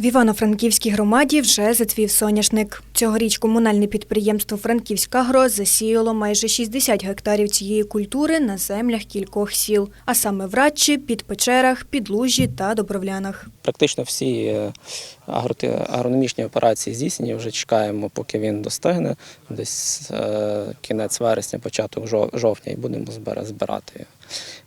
В Івано-Франківській громаді вже зацвів соняшник. Цьогоріч комунальне підприємство «Франківськагро» засіяло майже 60 гектарів цієї культури на землях кількох сіл, а саме в Радчі, Підпечерах, Підлужжі та Добровлянах. Практично всі е, агрономічні операції здійснені. Вже чекаємо, поки він достигне. Десь е, кінець вересня, початок жов- жовтня, і будемо збира- збирати.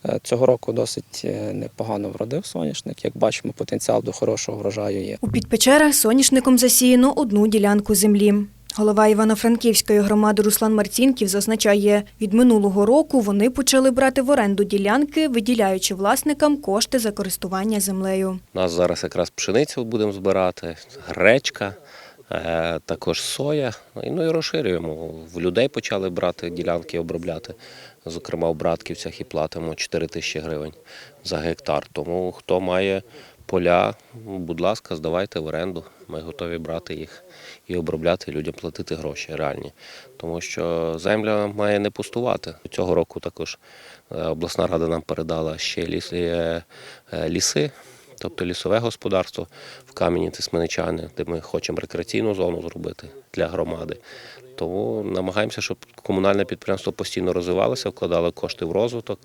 Е, Цього року досить непогано вродив соняшник. Як бачимо, потенціал до хорошого врожаю є. У Підпечерах соняшником засіяно одну ділянку землі. Голова Івано-Франківської громади Руслан Марцінків зазначає, від минулого року вони почали брати в оренду ділянки, виділяючи власникам кошти за користування землею. У нас зараз якраз пшеницю будемо збирати, гречка, е, також соя. Ну і розширюємо. В людей почали брати ділянки, обробляти. Зокрема, в Братківцях і платимо 4 тисячі гривень за гектар. Тому хто має поля, будь ласка, здавайте в оренду. Ми готові брати їх і обробляти, людям платити гроші реальні. Тому що земля має не пустувати. Цього року також е, обласна рада нам передала ще е, е, ліси тобто лісове господарство в камені Тисменичани, де ми хочемо рекреаційну зону зробити для громади. Тому намагаємося, щоб комунальне підприємство постійно розвивалося, вкладало кошти в розвиток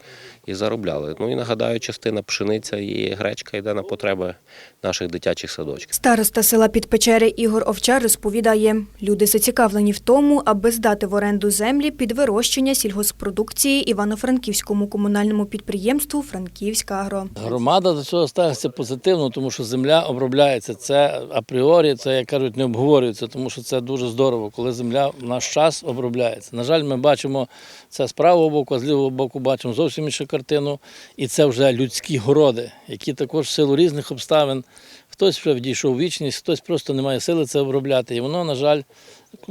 і заробляли. Ну і нагадаю, частина пшениця і гречка йде на потреби наших дитячих садочків. Староста села Підпечери Ігор Овчар розповідає, люди зацікавлені в тому, аби здати в оренду землі під вирощення сільгоспродукції Івано-Франківському комунальному підприємству Франківська агро. Громада до цього ставиться позитивно, тому що земля обробляється. Це апріорі, це, як кажуть, не обговорюється, тому що це дуже здорово, коли земля наш час обробляється. На жаль, ми бачимо це з правого боку, а з лівого боку бачимо зовсім іншу картину. І це вже людські городи, які також в силу різних обставин. Хтось вже відійшов у вічність, хтось просто не має сили це обробляти. І воно, на жаль,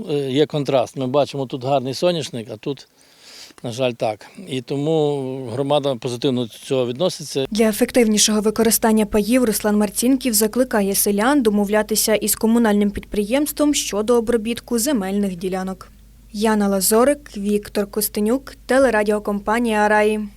е, є контраст. Ми бачимо тут гарний соняшник, а тут, на жаль, так. І тому громада позитивно до цього відноситься. Для ефективнішого використання паїв Руслан Марцінків закликає селян домовлятися із комунальним підприємством щодо обробітку земельних ділянок. Яна Лазорик, Віктор Костенюк, телерадіокомпанія Араї.